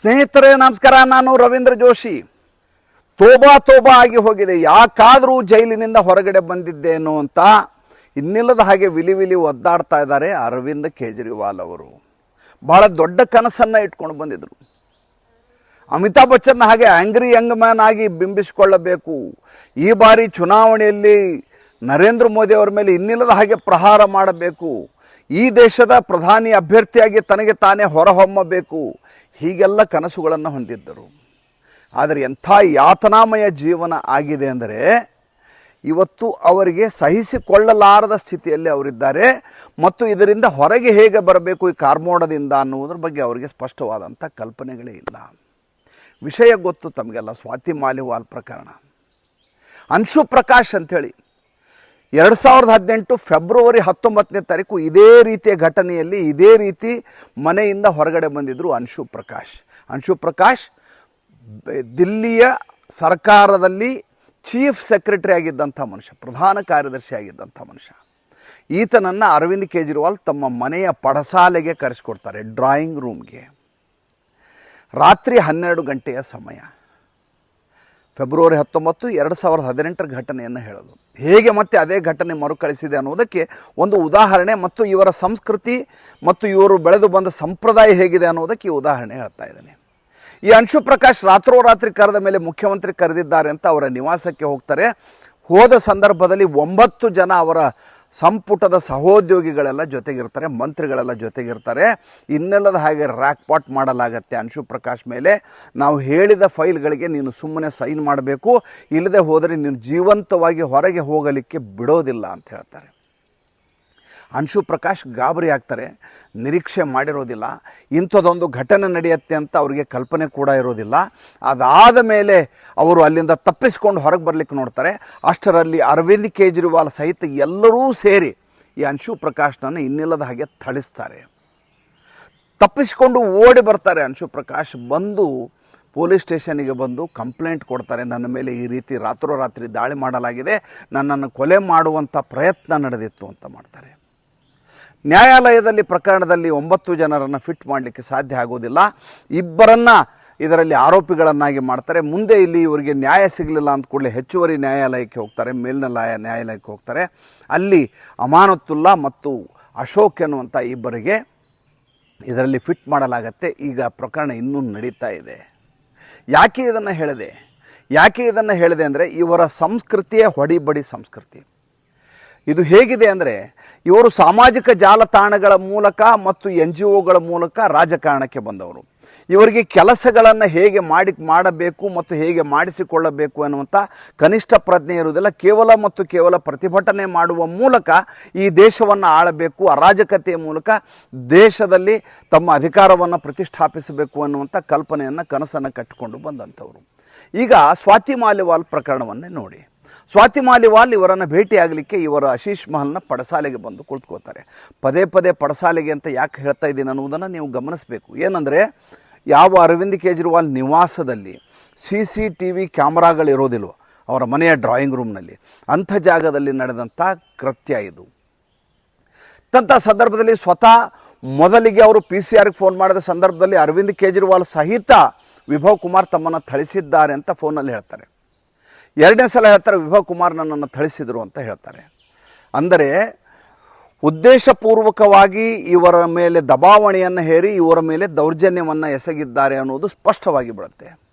ಸ್ನೇಹಿತರೇ, ನಮಸ್ಕಾರ. ನಾನು ರವೀಂದ್ರ ಜೋಶಿ. ತೋಬಾ ತೋಬಾ ಆಗಿ ಹೋಗಿದೆ. ಯಾಕಾದರೂ ಜೈಲಿನಿಂದ ಹೊರಗಡೆ ಬಂದಿದ್ದೇನೋ ಅಂತ ಇನ್ನಿಲ್ಲದ ಹಾಗೆ ವಿಲಿ ವಿಲಿ ಒದ್ದಾಡ್ತಾ ಇದ್ದಾರೆ ಅರವಿಂದ್ ಕೇಜ್ರಿವಾಲ್ ಅವರು. ಬಹಳ ದೊಡ್ಡ ಕನಸನ್ನು ಇಟ್ಕೊಂಡು ಬಂದಿದ್ದರು ಅಮಿತಾಬ್ ಬಚ್ಚನ್ ಹಾಗೆ ಆಂಗ್ರಿ ಯಂಗ್ ಮ್ಯಾನ್ ಆಗಿ ಬಿಂಬಿಸಿಕೊಳ್ಳಬೇಕು. ಈ ಬಾರಿ ಚುನಾವಣೆಯಲ್ಲಿ ನರೇಂದ್ರ ಮೋದಿ ಅವರ ಮೇಲೆ ಇನ್ನಿಲ್ಲದ ಹಾಗೆ ಪ್ರಹಾರ ಮಾಡಬೇಕು. ಈ ದೇಶದ ಪ್ರಧಾನಿ ಅಭ್ಯರ್ಥಿಯಾಗಿ ತನಗೆ ತಾನೇ ಹೊರಹೊಮ್ಮಬೇಕು. ಹೀಗೆಲ್ಲ ಕನಸುಗಳನ್ನು ಹೊಂದಿದ್ದರು. ಆದರೆ ಎಂಥ ಯಾತನಾಮಯ ಜೀವನ ಆಗಿದೆ ಅಂದರೆ, ಇವತ್ತು ಅವರಿಗೆ ಸಹಿಸಿಕೊಳ್ಳಲಾರದ ಸ್ಥಿತಿಯಲ್ಲಿ ಅವರಿದ್ದಾರೆ ಮತ್ತು ಇದರಿಂದ ಹೊರಗೆ ಹೇಗೆ ಬರಬೇಕು ಈ ಕಾರ್ಮೋಡದಿಂದ ಅನ್ನುವುದ್ರ ಬಗ್ಗೆ ಅವರಿಗೆ ಸ್ಪಷ್ಟವಾದಂಥ ಕಲ್ಪನೆಗಳೇ ಇಲ್ಲ. ವಿಷಯ ಗೊತ್ತು ತಮಗೆಲ್ಲ ಸ್ವಾತಿ ಮಾಲಿವಾಲ್ ಪ್ರಕರಣ. ಅಂಶು ಪ್ರಕಾಶ್ ಅಂಥೇಳಿ ಎರಡು ಸಾವಿರದ ಹದಿನೆಂಟು ಫೆಬ್ರವರಿ ಹತ್ತೊಂಬತ್ತನೇ ತಾರೀಕು ಇದೇ ರೀತಿಯ ಘಟನೆಯಲ್ಲಿ ಇದೇ ರೀತಿ ಮನೆಯಿಂದ ಹೊರಗಡೆ ಬಂದಿದ್ದರು ಅನ್ಶು ಪ್ರಕಾಶ್. ಅನ್ಶು ಪ್ರಕಾಶ್ ದಿಲ್ಲಿಯ ಸರ್ಕಾರದಲ್ಲಿ ಚೀಫ್ ಸೆಕ್ರೆಟರಿ ಆಗಿದ್ದಂಥ ಮನುಷ್ಯ, ಪ್ರಧಾನ ಕಾರ್ಯದರ್ಶಿ ಆಗಿದ್ದಂಥ ಮನುಷ್ಯ. ಈತನನ್ನು ಅರವಿಂದ್ ಕೇಜ್ರಿವಾಲ್ ತಮ್ಮ ಮನೆಯ ಪಡಸಾಲೆಗೆ ಕರೆಸಿಕೊಡ್ತಾರೆ ಡ್ರಾಯಿಂಗ್ ರೂಮ್ಗೆ. ರಾತ್ರಿ ಹನ್ನೆರಡು ಗಂಟೆಯ ಸಮಯ. ಫೆಬ್ರವರಿ ಹತ್ತೊಂಬತ್ತು, ಎರಡು ಸಾವಿರದ ಹದಿನೆಂಟರ ಘಟನೆಯನ್ನು ಹೇಳೋದು. ಹೇಗೆ ಮತ್ತೆ ಅದೇ ಘಟನೆ ಮರುಕಳಿಸಿದೆ ಅನ್ನೋದಕ್ಕೆ ಒಂದು ಉದಾಹರಣೆ ಮತ್ತು ಇವರ ಸಂಸ್ಕೃತಿ ಮತ್ತು ಇವರು ಬೆಳೆದು ಬಂದ ಸಂಪ್ರದಾಯ ಹೇಗಿದೆ ಅನ್ನೋದಕ್ಕೆ ಉದಾಹರಣೆ ಹೇಳ್ತಾ ಇದ್ದೇನೆ. ಈ ಅಂಶು ಪ್ರಕಾಶ್ ರಾತ್ರೋರಾತ್ರಿ ಕರೆದ ಮೇಲೆ ಮುಖ್ಯಮಂತ್ರಿ ಕರೆದಿದ್ದಾರೆ ಅಂತ ಅವರ ನಿವಾಸಕ್ಕೆ ಹೋಗ್ತಾರೆ. ಹೋದ ಸಂದರ್ಭದಲ್ಲಿ ಒಂಬತ್ತು ಜನ ಅವರ ಸಂಪುಟದ ಸಹೋದ್ಯೋಗಿಗಳೆಲ್ಲ ಜೊತೆಗಿರ್ತಾರೆ, ಮಂತ್ರಿಗಳೆಲ್ಲ ಜೊತೆಗಿರ್ತಾರೆ. ಇನ್ನೆಲ್ಲದ ಹಾಗೆ ರ್ಯಾಕ್ ಪಾಟ್ ಮಾಡಲಾಗತ್ತೆ ಅನ್ಶು ಪ್ರಕಾಶ್ ಮೇಲೆ. ನಾವು ಹೇಳಿದ ಫೈಲ್ಗಳಿಗೆ ನೀನು ಸುಮ್ಮನೆ ಸೈನ್ ಮಾಡಬೇಕು. ಇಲ್ಲದೆ ಹೋದರೆ ನೀನು ಜೀವಂತವಾಗಿ ಹೊರಗೆ ಹೋಗಲಿಕ್ಕೆ ಬಿಡೋದಿಲ್ಲ ಅಂತ ಹೇಳ್ತಾರೆ. ಅಂಶು ಪ್ರಕಾಶ್ ಗಾಬರಿ ಆಗ್ತಾರೆ, ನಿರೀಕ್ಷೆ ಮಾಡಿರೋದಿಲ್ಲ. ಇಂಥದ್ದೊಂದು ಘಟನೆ ನಡೆಯುತ್ತೆ ಅಂತ ಅವರಿಗೆ ಕಲ್ಪನೆ ಕೂಡ ಇರೋದಿಲ್ಲ. ಅದಾದ ಮೇಲೆ ಅವರು ಅಲ್ಲಿಂದ ತಪ್ಪಿಸ್ಕೊಂಡು ಹೊರಗೆ ಬರಲಿಕ್ಕೆ ನೋಡ್ತಾರೆ. ಅಷ್ಟರಲ್ಲಿ ಅರವಿಂದ್ ಕೇಜ್ರಿವಾಲ್ ಸಹಿತ ಎಲ್ಲರೂ ಸೇರಿ ಈ ಅಂಶು ಪ್ರಕಾಶ್ನನ್ನು ಇನ್ನಿಲ್ಲದ ಹಾಗೆ ಥಳಿಸ್ತಾರೆ. ತಪ್ಪಿಸಿಕೊಂಡು ಓಡಿ ಬರ್ತಾರೆ ಅಂಶು ಪ್ರಕಾಶ್. ಬಂದು ಪೊಲೀಸ್ ಸ್ಟೇಷನಿಗೆ ಬಂದು ಕಂಪ್ಲೇಂಟ್ ಕೊಡ್ತಾರೆ, ನನ್ನ ಮೇಲೆ ಈ ರೀತಿ ರಾತ್ರೋರಾತ್ರಿ ದಾಳಿ ಮಾಡಲಾಗಿದೆ, ನನ್ನನ್ನು ಕೊಲೆ ಮಾಡುವಂಥ ಪ್ರಯತ್ನ ನಡೆದಿತ್ತು ಅಂತ ಮಾಡ್ತಾರೆ. ನ್ಯಾಯಾಲಯದಲ್ಲಿ ಪ್ರಕರಣದಲ್ಲಿ ಒಂಬತ್ತು ಜನರನ್ನು ಫಿಟ್ ಮಾಡಲಿಕ್ಕೆ ಸಾಧ್ಯ ಆಗೋದಿಲ್ಲ ಇಬ್ಬರನ್ನು ಇದರಲ್ಲಿ ಆರೋಪಿಗಳನ್ನಾಗಿ ಮಾಡ್ತಾರೆ. ಮುಂದೆ ಇಲ್ಲಿ ಇವರಿಗೆ ನ್ಯಾಯ ಸಿಗಲಿಲ್ಲ ಅಂತ ಕೂಡಲೇ ಹೆಚ್ಚುವರಿ ನ್ಯಾಯಾಲಯಕ್ಕೆ ಹೋಗ್ತಾರೆ ಮೇಲಿನ ನ್ಯಾಯ ನ್ಯಾಯಾಲಯಕ್ಕೆ ಹೋಗ್ತಾರೆ. ಅಲ್ಲಿ ಅಮಾನತುಲ್ಲಾ ಮತ್ತು ಅಶೋಕ್ ಎನ್ನುವಂಥ ಇಬ್ಬರಿಗೆ ಇದರಲ್ಲಿ ಫಿಟ್ ಮಾಡಲಾಗತ್ತೆ. ಈಗ ಪ್ರಕರಣ ಇನ್ನೂ ನಡೀತಾ ಇದೆ. ಯಾಕೆ ಇದನ್ನು ಹೇಳಿದೆ? ಯಾಕೆ ಇದನ್ನು ಹೇಳಿದೆ ಅಂದರೆ ಇವರ ಸಂಸ್ಕೃತಿಯೇ ಹೊಡಿಬಡಿ ಸಂಸ್ಕೃತಿ. ಇದು ಹೇಗಿದೆ ಅಂದರೆ ಇವರು ಸಾಮಾಜಿಕ ಜಾಲತಾಣಗಳ ಮೂಲಕ ಮತ್ತು ಎನ್ ಜಿ ಒಗಳ ಮೂಲಕ ರಾಜಕಾರಣಕ್ಕೆ ಬಂದವರು. ಇವರಿಗೆ ಕೆಲಸಗಳನ್ನು ಹೇಗೆ ಮಾಡಿ ಮಾಡಬೇಕು ಮತ್ತು ಹೇಗೆ ಮಾಡಿಸಿಕೊಳ್ಳಬೇಕು ಅನ್ನುವಂಥ ಕನಿಷ್ಠ ಪ್ರಜ್ಞೆ ಇರುವುದಿಲ್ಲ. ಕೇವಲ ಮತ್ತು ಕೇವಲ ಪ್ರತಿಭಟನೆ ಮಾಡುವ ಮೂಲಕ ಈ ದೇಶವನ್ನು ಆಳಬೇಕು ಅರಾಜಕತೆಯ ಮೂಲಕ ದೇಶದಲ್ಲಿ ತಮ್ಮ ಅಧಿಕಾರವನ್ನು ಪ್ರತಿಷ್ಠಾಪಿಸಬೇಕು ಅನ್ನುವಂಥ ಕಲ್ಪನೆಯನ್ನು ಕನಸನ್ನು ಕಟ್ಟಿಕೊಂಡು ಬಂದಂಥವರು. ಈಗ ಸ್ವಾತಿ ಮಾಲಿವಾಲ್ ಪ್ರಕರಣವನ್ನೇ ನೋಡಿ. ಸ್ವಾತಿ ಮಾಲಿವಾಲ್ ಇವರನ್ನು ಭೇಟಿಯಾಗಲಿಕ್ಕೆ ಇವರ ಆಶೀಶ್ ಮಹಲ್ನ ಪಡಸಾಲೆಗೆ ಬಂದು ಕುಳಿತುಕೋತಾರೆ ಪದೇ ಪದೇ ಪಡಸಾಲೆಗೆ ಅಂತ ಯಾಕೆ ಹೇಳ್ತಾ ಇದ್ದೀನಿ ಅನ್ನೋದನ್ನು ನೀವು ಗಮನಿಸಬೇಕು. ಏನಂದರೆ, ಯಾವ ಅರವಿಂದ್ ಕೇಜ್ರಿವಾಲ್ ನಿವಾಸದಲ್ಲಿ ಸಿ ಸಿ ಟಿ ವಿ ಕ್ಯಾಮ್ರಾಗಳಿರೋದಿಲ್ವೋ, ಅವರ ಮನೆಯ ಡ್ರಾಯಿಂಗ್ ರೂಮ್ನಲ್ಲಿ ಅಂಥ ಜಾಗದಲ್ಲಿ ನಡೆದಂಥ ಕೃತ್ಯ ಇದು. ತಂಥ ಸಂದರ್ಭದಲ್ಲಿ ಸ್ವತಃ ಮೊದಲಿಗೆ ಅವರು ಪಿ ಸಿ ಆರ್ಗೆ ಫೋನ್ ಮಾಡಿದ ಸಂದರ್ಭದಲ್ಲಿ ಅರವಿಂದ್ ಕೇಜ್ರಿವಾಲ್ ಸಹಿತ ವಿಭವ್ ಕುಮಾರ್ ತಮ್ಮನ್ನು ಥಳಿಸಿದ್ದಾರೆ ಅಂತ ಫೋನಲ್ಲಿ ಹೇಳ್ತಾರೆ. ಎರಡನೇ ಸಲ ಹೇಳ್ತಾರೆ ವಿಭವ್ ಕುಮಾರ್ ನನ್ನನ್ನು ಥಳಿಸಿದರು ಅಂತ ಹೇಳ್ತಾರೆ. ಅಂದರೆ, ಉದ್ದೇಶಪೂರ್ವಕವಾಗಿ ಇವರ ಮೇಲೆ ದಬಾವಣೆಯನ್ನು ಹೇರಿ, ಇವರ ಮೇಲೆ ದೌರ್ಜನ್ಯವನ್ನು ಎಸಗಿದ್ದಾರೆ ಅನ್ನೋದು ಸ್ಪಷ್ಟವಾಗಿ ಬಿಡುತ್ತೆ.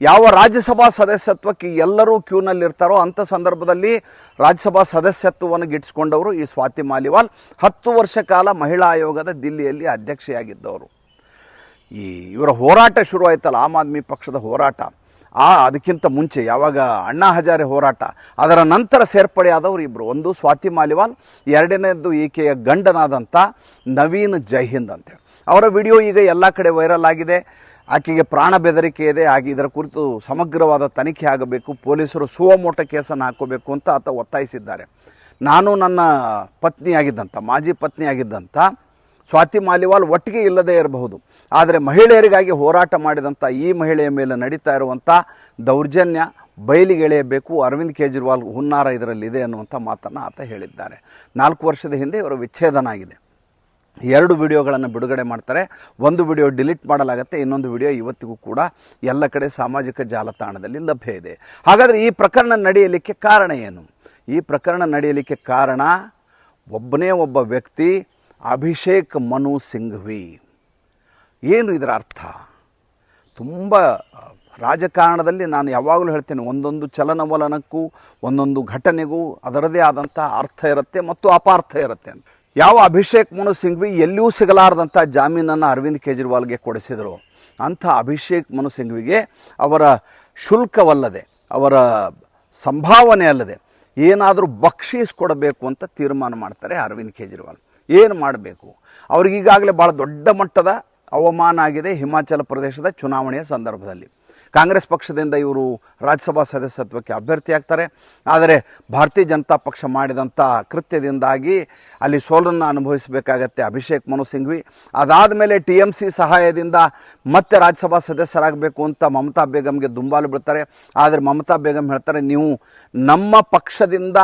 ಯಾವ ರಾಜ್ಯಸಭಾ ಸದಸ್ಯತ್ವಕ್ಕೆ ಎಲ್ಲರೂ ಕ್ಯೂನಲ್ಲಿರ್ತಾರೋ ಅಂಥ ಸಂದರ್ಭದಲ್ಲಿ ರಾಜ್ಯಸಭಾ ಸದಸ್ಯತ್ವವನ್ನು ಗಿಟ್ಟಿಸ್ಕೊಂಡವರು ಈ ಸ್ವಾತಿ ಮಾಲಿವಾಲ್. ಹತ್ತು ವರ್ಷ ಕಾಲ ಮಹಿಳಾ ಆಯೋಗದ ದಿಲ್ಲಿಯಲ್ಲಿ ಅಧ್ಯಕ್ಷೆಯಾಗಿದ್ದವರು. ಈ ಇವರ ಹೋರಾಟ ಶುರು ಆಯ್ತಲ್ಲ ಆಮ್ ಆದ್ಮಿ ಪಕ್ಷದ ಹೋರಾಟ. ಆ ಅದಕ್ಕಿಂತ ಮುಂಚೆ ಯಾವಾಗ ಅಣ್ಣಾ ಹಜಾರೆ ಹೋರಾಟ, ಅದರ ನಂತರ ಸೇರ್ಪಡೆಯಾದವರು ಇಬ್ಬರು ಒಂದು ಸ್ವಾತಿ ಮಾಲಿವಾಲ್ ಎರಡನೇದು ಈಕೆಯ ಗಂಡನಾದಂಥ ನವೀನ್ ಜೈಹಿಂದ್ ಅಂತೇಳಿ ಅವರ ವಿಡಿಯೋ ಈಗ ಎಲ್ಲ ಕಡೆ ವೈರಲ್ ಆಗಿದೆ. ಆಕೆಗೆ ಪ್ರಾಣ ಬೆದರಿಕೆ ಇದೆ. ಹಾಗೆ ಇದರ ಕುರಿತು ಸಮಗ್ರವಾದ ತನಿಖೆ ಆಗಬೇಕು. ಪೊಲೀಸರು ಸುವಮೋಟ ಕೇಸನ್ನು ಹಾಕೋಬೇಕು ಅಂತ ಆತ ಒತ್ತಾಯಿಸಿದ್ದಾರೆ. ನಾನು ನನ್ನ ಪತ್ನಿಯಾಗಿದ್ದಂಥ ಮಾಜಿ ಪತ್ನಿಯಾಗಿದ್ದಂಥ ಸ್ವಾತಿ ಮಾಲಿವಾಲ್ ಒಟ್ಟಿಗೆ ಇಲ್ಲದೇ ಇರಬಹುದು. ಆದರೆ ಮಹಿಳೆಯರಿಗಾಗಿ ಹೋರಾಟ ಮಾಡಿದಂಥ ಈ ಮಹಿಳೆಯ ಮೇಲೆ ನಡೀತಾ ಇರುವಂಥ ದೌರ್ಜನ್ಯ ಬಯಲಿಗೆಳೆಯಬೇಕು ಅರವಿಂದ್ ಕೇಜ್ರಿವಾಲ್ ಹುನ್ನಾರ ಇದರಲ್ಲಿದೆ ಅನ್ನುವಂಥ ಮಾತನ್ನು ಆತ ಹೇಳಿದ್ದಾರೆ. ನಾಲ್ಕು ವರ್ಷದ ಹಿಂದೆ ಇವರ ವಿಚ್ಛೇದನ ಆಗಿದೆ ಎರಡು ವಿಡಿಯೋಗಳನ್ನು ಬಿಡುಗಡೆ ಮಾಡ್ತಾರೆ. ಒಂದು ವಿಡಿಯೋ ಡಿಲೀಟ್ ಮಾಡಲಾಗುತ್ತೆ, ಇನ್ನೊಂದು ವಿಡಿಯೋ ಇವತ್ತಿಗೂ ಕೂಡ ಎಲ್ಲ ಕಡೆ ಸಾಮಾಜಿಕ ಜಾಲತಾಣದಲ್ಲಿ ಲಭ್ಯ ಇದೆ. ಹಾಗಾದರೆ ಈ ಪ್ರಕರಣ ನಡೆಯಲಿಕ್ಕೆ ಕಾರಣ ಏನು? ಈ ಪ್ರಕರಣ ನಡೆಯಲಿಕ್ಕೆ ಕಾರಣ ಒಬ್ಬನೇ ಒಬ್ಬ ವ್ಯಕ್ತಿ ಅಭಿಷೇಕ್ ಮನು ಸಿಂಘ್ವಿ. ಏನು ಇದರ ಅರ್ಥ? ತುಂಬ ರಾಜಕಾರಣದಲ್ಲಿ ನಾನು ಯಾವಾಗಲೂ ಹೇಳ್ತೇನೆ, ಒಂದೊಂದು ಚಲನವಲನಕ್ಕೂ, ಒಂದೊಂದು ಘಟನೆಗೂ ಅದರದೇ ಆದಂಥ ಅರ್ಥ ಇರುತ್ತೆ ಮತ್ತು ಅಪಾರ್ಥ ಇರುತ್ತೆ ಅಂತ. ಯಾವ ಅಭಿಷೇಕ್ ಮನು ಸಿಂಘ್ವಿ ಎಲ್ಲಿಯೂ ಸಿಗಲಾರದಂಥ ಜಾಮೀನನ್ನು ಅರವಿಂದ್ ಕೇಜ್ರಿವಾಲ್ಗೆ ಕೊಡಿಸಿದರು. ಅಂಥ ಅಭಿಷೇಕ್ ಮನು ಸಿಂಘ್ವಿಗೆ ಅವರ ಶುಲ್ಕವಲ್ಲದೆ, ಅವರ ಸಂಭಾವನೆ ಅಲ್ಲದೆ ಏನಾದರೂ ಬಕ್ಷೀಸ್ ಕೊಡಬೇಕು ಅಂತ ತೀರ್ಮಾನ ಮಾಡ್ತಾರೆ ಅರವಿಂದ್ ಕೇಜ್ರಿವಾಲ್. ಏನು ಮಾಡಬೇಕು? ಅವ್ರಿಗೀಗಾಗಲೇ ಭಾಳ ದೊಡ್ಡ ಮಟ್ಟದ ಅವಮಾನ ಆಗಿದೆ ಹಿಮಾಚಲ ಪ್ರದೇಶದ ಚುನಾವಣೆಯ ಸಂದರ್ಭದಲ್ಲಿ. ಕಾಂಗ್ರೆಸ್ ಪಕ್ಷದಿಂದ ಇವರು ರಾಜ್ಯಸಭಾ ಸದಸ್ಯತ್ವಕ್ಕೆ ಅಭ್ಯರ್ಥಿ ಆಗ್ತಾರೆ. ಆದರೆ ಭಾರತೀಯ ಜನತಾ ಪಕ್ಷ ಮಾಡಿದಂಥ ಕೃತ್ಯದಿಂದಾಗಿ ಅಲ್ಲಿ ಸೋಲನ್ನು ಅನುಭವಿಸಬೇಕಾಗತ್ತೆ ಅಭಿಷೇಕ್ ಮನು ಸಿಂಘ್ವಿ. ಅದಾದ ಮೇಲೆ ಟಿ ಎಂ ಸಿ ಸಹಾಯದಿಂದ ಮತ್ತೆ ರಾಜ್ಯಸಭಾ ಸದಸ್ಯರಾಗಬೇಕು ಅಂತ ಮಮತಾ ಬೇಗಮ್ಗೆ ದುಂಬಾಲು ಬಿಡ್ತಾರೆ ಆದರೆ ಮಮತಾ ಬೇಗಮ್ ಹೇಳ್ತಾರೆ, ನೀವು ನಮ್ಮ ಪಕ್ಷದಿಂದ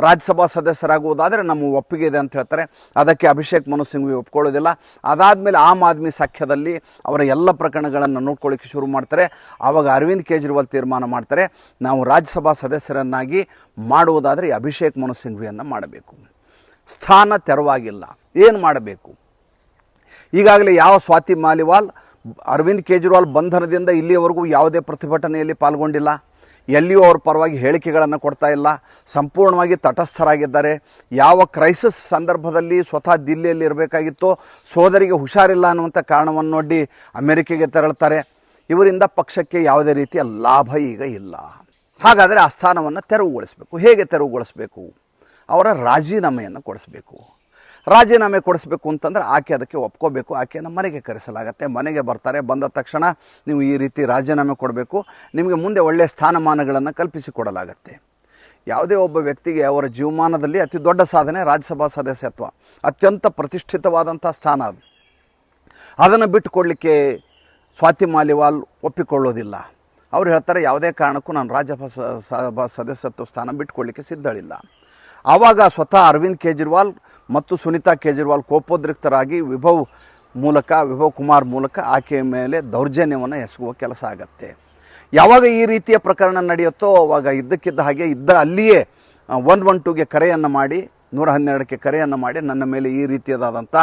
ರಾಜ್ಯಸಭಾ ಸದಸ್ಯರಾಗುವುದಾದರೆ ನಮ್ಮ ಒಪ್ಪಿಗೆ ಇದೆ ಅಂತ ಹೇಳ್ತಾರೆ. ಅದಕ್ಕೆ ಅಭಿಷೇಕ್ ಮನು ಸಿಂಘ್ವಿ ಒಪ್ಕೊಳ್ಳೋದಿಲ್ಲ. ಅದಾದಮೇಲೆ ಆಮ್ ಆದ್ಮಿ ಸಖ್ಯದಲ್ಲಿ ಅವರ ಎಲ್ಲ ಪ್ರಕರಣಗಳನ್ನು ನೋಡ್ಕೊಳ್ಳಿಕ್ಕೆ ಶುರು ಮಾಡ್ತಾರೆ. ಆವಾಗ ಅರವಿಂದ್ ಕೇಜ್ರಿವಾಲ್ ತೀರ್ಮಾನ ಮಾಡ್ತಾರೆ. ನಾವು ರಾಜ್ಯಸಭಾ ಸದಸ್ಯರನ್ನಾಗಿ ಮಾಡುವುದಾದರೆ ಅಭಿಷೇಕ್ ಮನು ಸಿಂಘ್ವಿಯನ್ನು ಮಾಡಬೇಕು. ಸ್ಥಾನ ತೆರವಾಗಿಲ್ಲ. ಏನು ಮಾಡಬೇಕು? ಈಗಾಗಲೇ ಯಾವ ಸ್ವಾತಿ ಮಾಲಿವಾಲ್, ಅರವಿಂದ್ ಕೇಜ್ರಿವಾಲ್ ಬಂಧನದಿಂದ ಇಲ್ಲಿಯವರೆಗೂ ಯಾವುದೇ ಪ್ರತಿಭಟನೆಯಲ್ಲಿ ಪಾಲ್ಗೊಂಡಿಲ್ಲ. ಎಲ್ಲಿಯೂ ಅವ್ರ ಪರವಾಗಿ ಹೇಳಿಕೆಗಳನ್ನು ಕೊಡ್ತಾ ಇಲ್ಲ. ಸಂಪೂರ್ಣವಾಗಿ ತಟಸ್ಥರಾಗಿದ್ದಾರೆ. ಯಾವ ಕ್ರೈಸಿಸ್ ಸಂದರ್ಭದಲ್ಲಿ ಸ್ವತಃ ದಿಲ್ಲಿಯಲ್ಲಿ ಇರಬೇಕಾಗಿತ್ತು, ಸೋದರಿಗೆ ಹುಷಾರಿಲ್ಲ ಅನ್ನುವಂಥ ಕಾರಣವನ್ನು ನೋಡಿ ಅಮೆರಿಕೆಗೆ ತೆರಳ್ತಾರೆ. ಇವರಿಂದ ಪಕ್ಷಕ್ಕೆ ಯಾವುದೇ ರೀತಿಯ ಲಾಭ ಈಗ ಇಲ್ಲ. ಹಾಗಾದರೆ ಆ ಸ್ಥಾನವನ್ನು ತೆರವುಗೊಳಿಸಬೇಕು. ಹೇಗೆ ತೆರವುಗೊಳಿಸಬೇಕು? ಅವರ ರಾಜೀನಾಮೆಯನ್ನು ಕೊಡಿಸ್ಬೇಕು. ರಾಜೀನಾಮೆ ಕೊಡಿಸ್ಬೇಕು ಅಂತಂದರೆ ಆಕೆ ಅದಕ್ಕೆ ಒಪ್ಕೋಬೇಕು ಆಕೆಯನ್ನು ಮನೆಗೆ ಕರೆಸಲಾಗತ್ತೆ. ಮನೆಗೆ ಬರ್ತಾರೆ, ಬಂದ ತಕ್ಷಣ ನೀವು ಈ ರೀತಿ ರಾಜೀನಾಮೆ ಕೊಡಬೇಕು, ನಿಮಗೆ ಮುಂದೆ ಒಳ್ಳೆಯ ಸ್ಥಾನಮಾನಗಳನ್ನು ಕಲ್ಪಿಸಿಕೊಡಲಾಗತ್ತೆ ಯಾವುದೇ ಒಬ್ಬ ವ್ಯಕ್ತಿಗೆ ಅವರ ಜೀವಮಾನದಲ್ಲಿ ಅತಿ ದೊಡ್ಡ ಸಾಧನೆ ರಾಜ್ಯಸಭಾ ಸದಸ್ಯತ್ವ, ಅತ್ಯಂತ ಪ್ರತಿಷ್ಠಿತವಾದಂಥ ಸ್ಥಾನ ಅದು. ಅದನ್ನು ಬಿಟ್ಟುಕೊಡಲಿಕ್ಕೆ ಸ್ವಾತಿ ಮಾಲಿವಾಲ್ ಒಪ್ಪಿಕೊಳ್ಳೋದಿಲ್ಲ. ಅವ್ರು ಹೇಳ್ತಾರೆ, ಯಾವುದೇ ಕಾರಣಕ್ಕೂ ನಾನು ರಾಜ್ಯಸಭಾ ಸದಸ್ಯತ್ವ ಸ್ಥಾನ ಬಿಟ್ಟುಕೊಳ್ಳಿಕ್ಕೆ ಸಿದ್ಧಳಿಲ್ಲ. ಆವಾಗ ಸ್ವತಃ ಅರವಿಂದ್ ಕೇಜ್ರಿವಾಲ್ ಮತ್ತು ಸುನೀತಾ ಕೇಜ್ರಿವಾಲ್ ಕೋಪೋದ್ರಿಕ್ತರಾಗಿ ವಿಭವ್ ಮೂಲಕ, ವಿಭವ್ ಕುಮಾರ್ ಮೂಲಕ ಆಕೆಯ ಮೇಲೆ ದೌರ್ಜನ್ಯವನ್ನು ಎಸಗುವ ಕೆಲಸ ಆಗತ್ತೆ. ಯಾವಾಗ ಈ ರೀತಿಯ ಪ್ರಕರಣ ನಡೆಯುತ್ತೋ ಅವಾಗ ಇದ್ದಕ್ಕಿದ್ದ ಹಾಗೆ ಇದ್ದ ಅಲ್ಲಿಯೇ ಒನ್ ಒನ್ ಟೂಗೆ ಕರೆಯನ್ನು ಮಾಡಿ ನೂರ ಹನ್ನೆರಡಕ್ಕೆ ಕರೆಯನ್ನು ಮಾಡಿ ನನ್ನ ಮೇಲೆ ಈ ರೀತಿಯದಾದಂಥ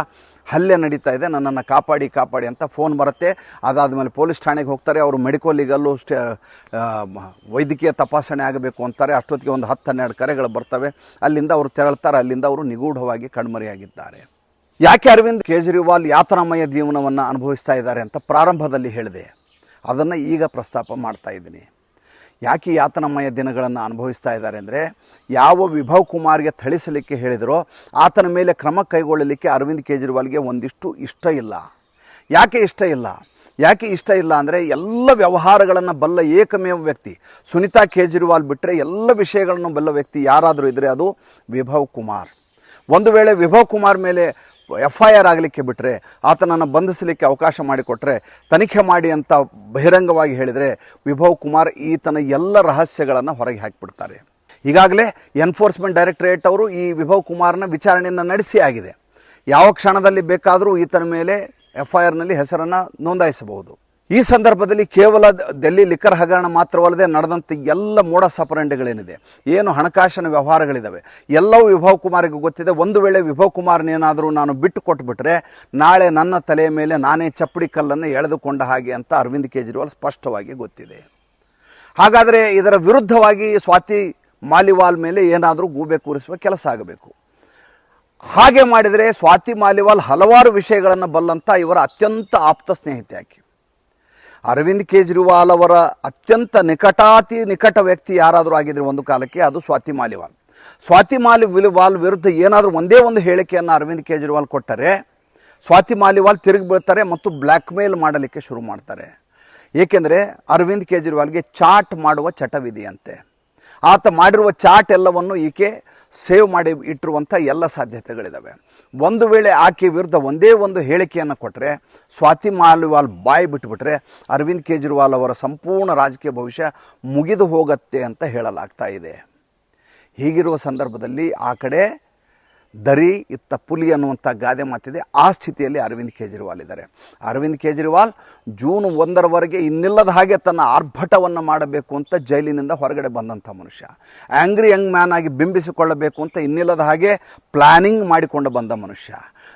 ಹಲ್ಲೆ ನಡೀತಾ ಇದೆ, ನನ್ನನ್ನು ಕಾಪಾಡಿ ಕಾಪಾಡಿ ಅಂತ ಫೋನ್ ಬರುತ್ತೆ. ಅದಾದಮೇಲೆ ಪೊಲೀಸ್ ಠಾಣೆಗೆ ಹೋಗ್ತಾರೆ, ಅವರು ಮೆಡಿಕಲ್ ಲೀಗಲ್ಲು ಸ್ಟೇ ವೈದ್ಯಕೀಯ ತಪಾಸಣೆ ಆಗಬೇಕು ಅಂತಾರೆ. ಅಷ್ಟೊತ್ತಿಗೆ ಒಂದು ಹತ್ತು ಹನ್ನೆರಡು ಕರೆಗಳು ಬರ್ತವೆ. ಅಲ್ಲಿಂದ ಅವರು ತೆರಳ್ತಾರೆ, ಅಲ್ಲಿಂದ ಅವರು ನಿಗೂಢವಾಗಿ ಕಣ್ಮರೆಯಾಗಿದ್ದಾರೆ. ಯಾಕೆ ಅರವಿಂದ್ ಕೇಜ್ರಿವಾಲ್ ಯಾತನಾಮಯ ಜೀವನವನ್ನು ಅನುಭವಿಸ್ತಾ ಇದ್ದಾರೆ ಅಂತ ಪ್ರಾರಂಭದಲ್ಲಿ ಹೇಳಿದೆ. ಅದನ್ನು ಈಗ ಪ್ರಸ್ತಾಪ ಮಾಡ್ತಾ ಇದ್ದೀನಿ. ಯಾಕೆ ಯಾತನಮಯ ದಿನಗಳನ್ನು ಅನುಭವಿಸ್ತಾ ಇದ್ದಾರೆ ಅಂದರೆ ಯಾವ ವಿಭವ್ ಕುಮಾರ್ಗೆ ಥಳಿಸಲಿಕ್ಕೆ ಹೇಳಿದರೋ ಆತನ ಮೇಲೆ ಕ್ರಮ ಕೈಗೊಳ್ಳಲಿಕ್ಕೆ ಅರವಿಂದ್ ಕೇಜ್ರಿವಾಲ್ಗೆ ಒಂದಿಷ್ಟು ಇಷ್ಟ ಇಲ್ಲ. ಯಾಕೆ ಇಷ್ಟ ಇಲ್ಲ? ಯಾಕೆ ಇಷ್ಟ ಇಲ್ಲ ಅಂದರೆ ಎಲ್ಲ ವ್ಯವಹಾರಗಳನ್ನು ಬಲ್ಲ ಏಕಮೇವ ವ್ಯಕ್ತಿ, ಸುನಿತಾ ಕೇಜ್ರಿವಾಲ್ ಬಿಟ್ಟರೆ ಎಲ್ಲ ವಿಷಯಗಳನ್ನು ಬಲ್ಲ ವ್ಯಕ್ತಿ ಯಾರಾದರೂ ಇದ್ದರೆ ಅದು ವಿಭವ್ ಕುಮಾರ್. ಒಂದು ವೇಳೆ ವಿಭವ್ ಕುಮಾರ್ ಮೇಲೆ ಎಫ್ ಐ ಆರ್ ಆಗಲಿಕ್ಕೆ ಬಿಟ್ಟರೆ ಆತನನ್ನು ಬಂಧಿಸಲಿಕ್ಕೆ ಅವಕಾಶ ಮಾಡಿಕೊಟ್ರೆ ತನಿಖೆ ಮಾಡಿ ಅಂತ ಬಹಿರಂಗವಾಗಿ ಹೇಳಿದರೆ ವಿಭವ್ ಕುಮಾರ್ ಈತನ ಎಲ್ಲ ರಹಸ್ಯಗಳನ್ನು ಹೊರಗೆ ಹಾಕಿಬಿಡ್ತಾರೆ. ಈಗಾಗಲೇ ಎನ್ಫೋರ್ಸ್ಮೆಂಟ್ ಡೈರೆಕ್ಟರೇಟ್ ಅವರು ಈ ವಿಭವ್ ಕುಮಾರ್ನ ವಿಚಾರಣೆಯನ್ನು ನಡೆಸಿ ಆಗಿದೆ. ಯಾವ ಕ್ಷಣದಲ್ಲಿ ಬೇಕಾದರೂ ಈತನ ಮೇಲೆ ಎಫ್ ಐ ಆರ್ನಲ್ಲಿ ಹೆಸರನ್ನು ನೋಂದಾಯಿಸಬಹುದು. ಈ ಸಂದರ್ಭದಲ್ಲಿ ಕೇವಲ ಡೆಲ್ಲಿ ಲಿಕ್ಕರ್ ಹಗರಣ ಮಾತ್ರವಲ್ಲದೆ ನಡೆದಂಥ ಎಲ್ಲ ಮೋಡ ಸಪರಂಡಿಗಳೇನಿದೆ. ಏನು ಹಣಕಾಸಿನ ವ್ಯವಹಾರಗಳಿದ್ದಾವೆ ಎಲ್ಲವೂ ವಿಭವ್ ಕುಮಾರಿಗೆ ಗೊತ್ತಿದೆ. ಒಂದು ವೇಳೆ ವಿಭವ್ ಕುಮಾರ್ನೇನಾದರೂ ನಾನು ಬಿಟ್ಟು ಕೊಟ್ಬಿಟ್ರೆ ನಾಳೆ ನನ್ನ ತಲೆಯ ಮೇಲೆ ನಾನೇ ಚಪ್ಪಡಿ ಕಲ್ಲನ್ನು ಎಳೆದುಕೊಂಡ ಹಾಗೆ ಅಂತ ಅರವಿಂದ್ ಕೇಜ್ರಿವಾಲ್ ಸ್ಪಷ್ಟವಾಗಿ ಗೊತ್ತಿದೆ. ಹಾಗಾದರೆ ಇದರ ವಿರುದ್ಧವಾಗಿ ಸ್ವಾತಿ ಮಾಲಿವಾಲ್ ಮೇಲೆ ಏನಾದರೂ ಗೂಬೆ ಕೂರಿಸುವ ಕೆಲಸ ಆಗಬೇಕು. ಹಾಗೆ ಮಾಡಿದರೆ ಸ್ವಾತಿ ಮಾಲಿವಾಲ್ ಹಲವಾರು ವಿಷಯಗಳನ್ನು ಬಲ್ಲಂಥ ಇವರ ಅತ್ಯಂತ ಆಪ್ತ ಸ್ನೇಹಿತೆ ಅರವಿಂದ್ ಕೇಜ್ರಿವಾಲ್ ಅವರ ಅತ್ಯಂತ ನಿಕಟಾತಿ, ನಿಕಟ ವ್ಯಕ್ತಿ ಯಾರಾದರೂ ಆಗಿದ್ರೆ ಒಂದು ಕಾಲಕ್ಕೆ ಅದು ಸ್ವಾತಿ ಮಾಲಿವಾಲ್. ಸ್ವಾತಿ ಮಾಲಿವಾಲ್ ವಿರುದ್ಧ ಏನಾದರೂ ಒಂದೇ ಒಂದು ಹೇಳಿಕೆಯನ್ನು ಅರವಿಂದ್ ಕೇಜ್ರಿವಾಲ್ ಕೊಟ್ಟರೆ, ಸ್ವಾತಿ ಮಾಲಿವಾಲ್ ತಿರುಗಿ ಬೀಳ್ತಾರೆ ಮತ್ತು ಬ್ಲ್ಯಾಕ್ ಮೇಲ್ ಮಾಡಲಿಕ್ಕೆ ಶುರು ಮಾಡ್ತಾರೆ. ಏಕೆಂದರೆ ಅರವಿಂದ್ ಕೇಜ್ರಿವಾಲ್ಗೆ ಚಾಟ್ ಮಾಡುವ ಚಟವಿದೆಯಂತೆ. ಆತ ಮಾಡಿರುವ ಚಾಟ್ ಎಲ್ಲವನ್ನು ಈಕೆ ಸೇವ್ ಮಾಡಿ ಇಟ್ಟಿರುವಂಥ ಎಲ್ಲ ಸಾಧ್ಯತೆಗಳಿದ್ದಾವೆ ಒಂದು ವೇಳೆ ಆಕೆ ವಿರುದ್ಧ ಒಂದೇ ಒಂದು ಹೇಳಿಕೆಯನ್ನು ಕೊಟ್ಟರೆ ಸ್ವಾತಿ ಮಾಲಿವಾಲ್ ಬಾಯಿ ಬಿಟ್ಬಿಟ್ರೆ, ಅರವಿಂದ್ ಕೇಜ್ರಿವಾಲ್ ಅವರ ಸಂಪೂರ್ಣ ರಾಜಕೀಯ ಭವಿಷ್ಯ ಮುಗಿದು ಹೋಗತ್ತೆ ಅಂತ ಹೇಳಲಾಗ್ತಾ ಇದೆ. ಹೀಗಿರುವ ಸಂದರ್ಭದಲ್ಲಿ ಆ ಕಡೆ ದರಿ ಇತ್ತ ಪುಲಿ ಅನ್ನುವಂಥ ಗಾದೆ ಮಾತಿದೆ. ಆ ಸ್ಥಿತಿಯಲ್ಲಿ ಅರವಿಂದ್ ಕೇಜ್ರಿವಾಲ್ ಇದ್ದಾರೆ. ಅರವಿಂದ್ ಕೇಜ್ರಿವಾಲ್ ಜೂನ್ ಒಂದರವರೆಗೆ ಇನ್ನಿಲ್ಲದ ಹಾಗೆ ತನ್ನ ಆರ್ಭಟವನ್ನು ಮಾಡಬೇಕು ಅಂತ ಜೈಲಿನಿಂದ ಹೊರಗಡೆ ಬಂದಂಥ ಮನುಷ್ಯ. ಆ್ಯಂಗ್ರಿ ಯಂಗ್ ಮ್ಯಾನ್ ಆಗಿ ಬಿಂಬಿಸಿಕೊಳ್ಳಬೇಕು ಅಂತ ಇನ್ನಿಲ್ಲದ ಹಾಗೆ ಪ್ಲ್ಯಾನಿಂಗ್ ಮಾಡಿಕೊಂಡು ಬಂದ ಮನುಷ್ಯ.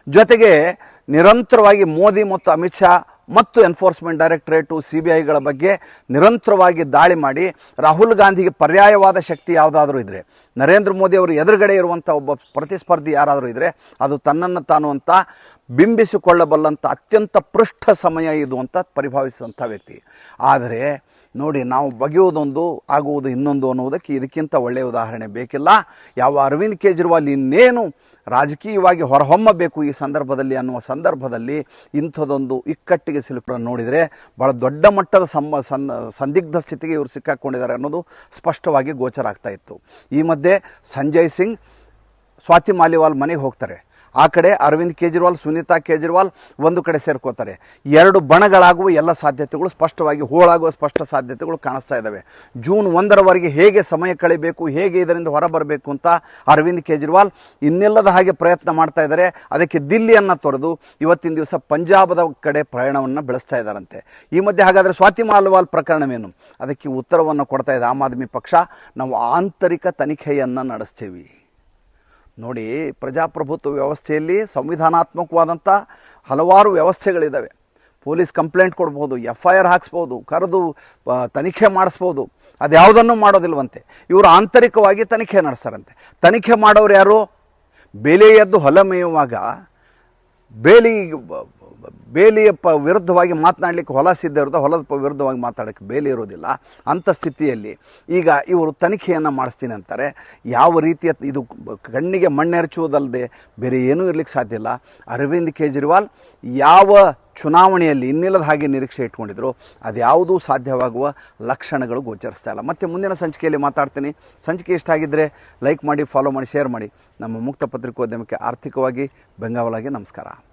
ಜೊತೆಗೆ ನಿರಂತರವಾಗಿ ಮೋದಿ ಮತ್ತು ಅಮಿತ್ ಶಾ ಮತ್ತು ಎನ್ಫೋರ್ಸ್ಮೆಂಟ್ ಡೈರೆಕ್ಟರೇಟು ಸಿ ಬಿ ಐಗಳ ಬಗ್ಗೆ ನಿರಂತರವಾಗಿ ದಾಳಿ ಮಾಡಿ ರಾಹುಲ್ ಗಾಂಧಿಗೆ ಪರ್ಯಾಯವಾದ ಶಕ್ತಿ ಯಾವುದಾದ್ರೂ ಇದ್ದರೆ ನರೇಂದ್ರ ಮೋದಿ ಅವರು ಎದುರುಗಡೆ ಇರುವಂಥ ಒಬ್ಬ ಪ್ರತಿಸ್ಪರ್ಧಿ ಯಾರಾದರೂ ಇದ್ದರೆ ಅದು ತನ್ನನ್ನು ತಾನು ಅಂತ ಬಿಂಬಿಸಿಕೊಳ್ಳಬಲ್ಲಂಥ ಅತ್ಯಂತ ಪೃಷ್ಠ ಸಮಯ ಇದು ಅಂತ ಪರಿಭಾವಿಸಿದಂಥ ವ್ಯಕ್ತಿ. ಆದರೆ ನೋಡಿ, ನಾವು ಬಗೆಯುವುದೊಂದು ಆಗುವುದು ಇನ್ನೊಂದು ಅನ್ನುವುದಕ್ಕೆ ಇದಕ್ಕಿಂತ ಒಳ್ಳೆಯ ಉದಾಹರಣೆ ಬೇಕಿಲ್ಲ. ಯಾವ ಅರವಿಂದ್ ಕೇಜ್ರಿವಾಲ್ ಇನ್ನೇನು ರಾಜಕೀಯವಾಗಿ ಹೊರಹೊಮ್ಮಬೇಕು ಈ ಸಂದರ್ಭದಲ್ಲಿ ಅನ್ನುವ ಸಂದರ್ಭದಲ್ಲಿ ಇಂಥದ್ದೊಂದು ಇಕ್ಕಟ್ಟಿಗೆ ಸಿಲುಕ ನೋಡಿದರೆ ಭಾಳ ದೊಡ್ಡ ಮಟ್ಟದ ಸನ್ ಸಂದಿಗ್ಧ ಸ್ಥಿತಿಗೆ ಇವರು ಸಿಕ್ಕಾಕ್ಕೊಂಡಿದ್ದಾರೆ ಅನ್ನೋದು ಸ್ಪಷ್ಟವಾಗಿ ಗೋಚರ ಆಗ್ತಾ ಇತ್ತು. ಈ ಮಧ್ಯೆ ಸಂಜಯ್ ಸಿಂಗ್, ಸ್ವಾತಿ ಮಾಲಿವಾಲ್ ಮನೆಗೆ ಹೋಗ್ತಾರೆ. ಆ ಕಡೆ ಅರವಿಂದ್ ಕೇಜ್ರಿವಾಲ್, ಸುನೀತಾ ಕೇಜ್ರಿವಾಲ್ ಒಂದು ಕಡೆ ಸೇರ್ಕೋತಾರೆ. ಎರಡು ಬಣಗಳಾಗುವ ಎಲ್ಲ ಸಾಧ್ಯತೆಗಳು ಸ್ಪಷ್ಟವಾಗಿ ಹೋಳಾಗುವ ಸ್ಪಷ್ಟ ಸಾಧ್ಯತೆಗಳು ಕಾಣಿಸ್ತಾ ಇದ್ದಾವೆ. ಜೂನ್ ಒಂದರವರೆಗೆ ಹೇಗೆ ಸಮಯ ಕಳಿಬೇಕು, ಹೇಗೆ ಇದರಿಂದ ಹೊರಬರಬೇಕು ಅಂತ ಅರವಿಂದ್ ಕೇಜ್ರಿವಾಲ್ ಇನ್ನೆಲ್ಲದ ಹಾಗೆ ಪ್ರಯತ್ನ ಮಾಡ್ತಾ ಇದ್ದಾರೆ. ಅದಕ್ಕೆ ದಿಲ್ಲಿಯನ್ನು ತೊರೆದು ಇವತ್ತಿನ ದಿವಸ ಪಂಜಾಬದ ಕಡೆ ಪ್ರಯಾಣವನ್ನು ಬೆಳೆಸ್ತಾ ಇದ್ದಾರಂತೆ. ಈ ಮಧ್ಯೆ ಹಾಗಾದರೆ ಸ್ವಾತಿ ಮಾಲ್ವಾಲ್ ಪ್ರಕರಣವೇನು? ಅದಕ್ಕೆ ಉತ್ತರವನ್ನು ಕೊಡ್ತಾ ಇದೆ ಆಮ್ ಆದ್ಮಿ ಪಕ್ಷ. ನಾವು ಆಂತರಿಕ ತನಿಖೆಯನ್ನು ನಡೆಸ್ತೀವಿ. ನೋಡಿ, ಪ್ರಜಾಪ್ರಭುತ್ವ ವ್ಯವಸ್ಥೆಯಲ್ಲಿ ಸಂವಿಧಾನಾತ್ಮಕವಾದಂಥ ಹಲವಾರು ವ್ಯವಸ್ಥೆಗಳಿದ್ದಾವೆ. ಪೊಲೀಸ್ ಕಂಪ್ಲೇಂಟ್ ಕೊಡ್ಬೋದು ಎಫ್ ಐ ಆರ್ ಹಾಕ್ಸ್ಬೋದು, ಕರೆದು ತನಿಖೆ ಮಾಡಿಸ್ಬೋದು. ಅದು ಯಾವುದನ್ನು ಮಾಡೋದಿಲ್ವಂತೆ. ಇವರು ಆಂತರಿಕವಾಗಿ ತನಿಖೆ ನಡೆಸ್ತಾರಂತೆ. ತನಿಖೆ ಮಾಡೋರು ಯಾರು? ಬೇಲೆ ಎದ್ದು ಹೊಲ ಮೇಯುವಾಗ ಬೇಲಿ ಬ- ಬ- ಬೇಲಿಯ ಪ ವಿರುದ್ಧವಾಗಿ ಮಾತನಾಡಲಿಕ್ಕೆ ಹೊಲ ಸಿದ್ಧ ಇರುತ್ತೆ ಹೊಲದ ವಿರುದ್ಧವಾಗಿ ಮಾತಾಡೋಕ್ಕೆ ಬೇಲಿ ಇರೋದಿಲ್ಲ. ಅಂಥ ಸ್ಥಿತಿಯಲ್ಲಿ ಈಗ ಇವರು ತನಿಖೆಯನ್ನು ಮಾಡಿಸ್ತೀನಿ ಅಂತಾರೆ. ಯಾವ ರೀತಿಯ ಇದು ಕಣ್ಣಿಗೆ ಮಣ್ಣೆರಚುವುದಲ್ಲದೆ ಬೇರೆ ಏನೂ ಇರಲಿಕ್ಕೆ ಸಾಧ್ಯ ಇಲ್ಲ. ಅರವಿಂದ್ ಕೇಜ್ರಿವಾಲ್ ಯಾವ ಚುನಾವಣೆಯಲ್ಲಿ ಇನ್ನಿಲ್ಲದ ಹಾಗೆ ನಿರೀಕ್ಷೆ ಇಟ್ಕೊಂಡಿದ್ರು, ಅದ್ಯಾವುದೂ ಸಾಧ್ಯವಾಗುವ ಲಕ್ಷಣಗಳು ಗೋಚರಿಸ್ತಾ ಇಲ್ಲ. ಮತ್ತು ಮುಂದಿನ ಸಂಚಿಕೆಯಲ್ಲಿ ಮಾತಾಡ್ತೀನಿ. ಸಂಚಿಕೆ ಇಷ್ಟ ಆಗಿದ್ದರೆ ಲೈಕ್ ಮಾಡಿ, ಫಾಲೋ ಮಾಡಿ, ಶೇರ್ ಮಾಡಿ. ನಮ್ಮ ಮುಕ್ತ ಪತ್ರಿಕೋದ್ಯಮಕ್ಕೆ ಆರ್ಥಿಕವಾಗಿ ಬೆಂಗಾವಲಾಗಿ ನಮಸ್ಕಾರ.